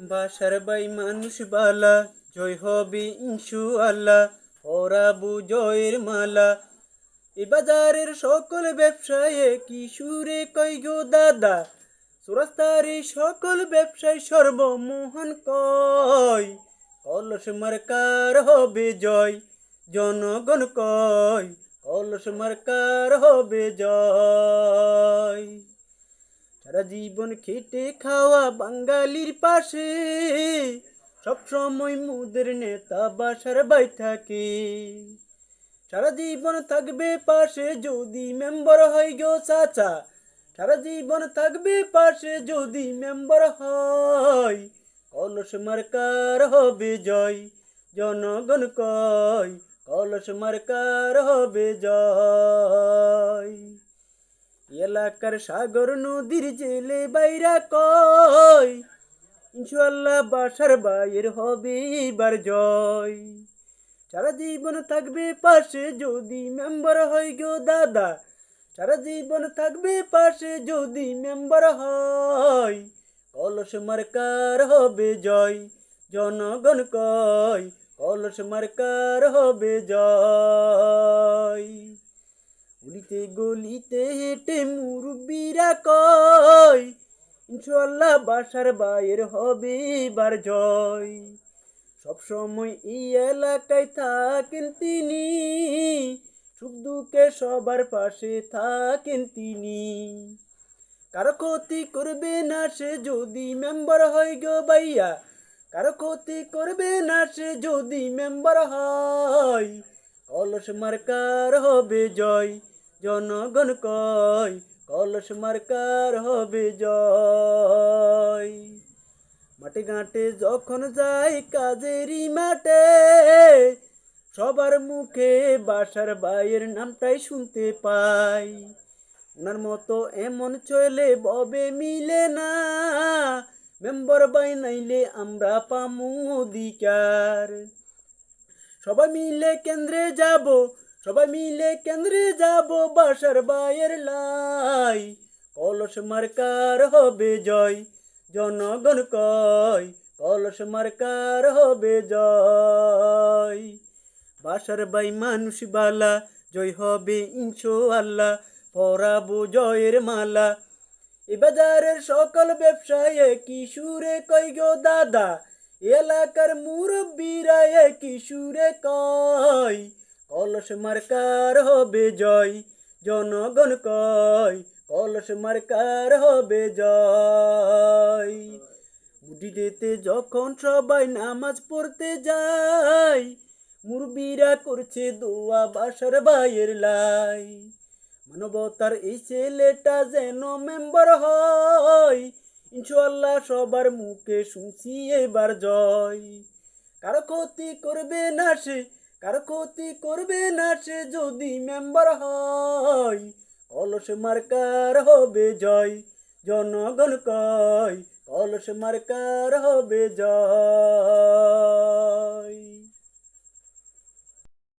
বাসার বাই মানুষ বালা, জয় হবি ইনশু আল্লাহ ওরাবু জয়ের মালা। এ বাজারের সকল ব্যবসায়ে কিশোরে কই গো দাদা? সুরাস্তারে সকল ব্যবসায় সর্বমোহন কয়। কলস মার্কার হবে জয়, জনগণ কয়। কলস মার্কার হবে জয়। সারা জীবন খেটে খাওয়া বাঙালির পাশে, সব সময় মুদের নেতা বাসার বাই থাকে। সারা জীবন থাকবে পাশে যদি মেম্বার হয় গো চাচা, সারা জীবন থাকবে পাশে যদি মেম্বার হয়, কলস মার্কার হবে জয়, জনগণ কয়, কলস মার্কার হবে জয়। এলাকার সাগর নদীর জেলে বাইরা কয় ইনশাল্লাহ বাসার বাইর হবে এবার জয়। সারা জীবন থাকবে পাশে যদি মেম্বার হয় গো দাদা। সারা জীবন থাকবে পাশে যদি মেম্বার হয়, কলস মার্কার হবে জয়। জনগণ কয় কলস মার্কার হবে জয়। গলিতে গলিতে হেঁটে মুরব্বীরা কয় ইনশাল্লাহ বাসার বাইর হবে এবার জয়। সবসময় এই এলাকায় থাকেন তিনি, সুখ দুঃখে সবার পাশে থাকেন তিনি। কারও ক্ষতি করবে না সে যদি মেম্বার হয় গো ভাইয়া, কারও ক্ষতি করবে না সে যদি মেম্বার হয় কলস মার্কার হবে জয়। জনগণ কয় কলস মার্কার হবে জয়। মাঠে ঘাটে যখন যাই কাজেরই মাঠে, সবার মুখে বাসার বাইয়ের নামটাই শুনতে পাই। ওনার মতো এমন চলে ববে মিলে না, মেম্বার বাই নাইলে আমরা পামু অধিকার। সবাই মিলে কেন্দ্রে যাব সবাই মিলে কেন্দ্রে যাব বাসার বাইয়ের লাই। কলস মার্কার হবে জয়, জনগণ কয়, কলস মার্কার হবে জয়। বাসার বাই মানুষ বালা, জয় হবে ইনশো আল্লাহ পরাবো জয়ের মালা। এ বাজারের সকল ব্যবসায়ে কিশোরে কই গো দাদা, এলাকার মুরব্বীরা কিশোরে কয়। কলস মার্কার হবে জয়, জনগণ কয়, কলস মার্কার হবে জয়। মুটি দিতে যখন সবাই নামাজ পড়তে যায় মুরবিরা করছে দোয়া বাসার ভাইয়ের লাই। মানবতার এই ছেলেটা যেন মেম্বার হয় ইনশাল্লাহ সবার মুখে শুনছি এবার জয়। কারও ক্ষতি করবে না সে কারও ক্ষতি করবে না সে যদি মেম্বার হয়? কলস মার্কার হবে জয়, জনগণ কয়, কলস মার্কার হবে জয়।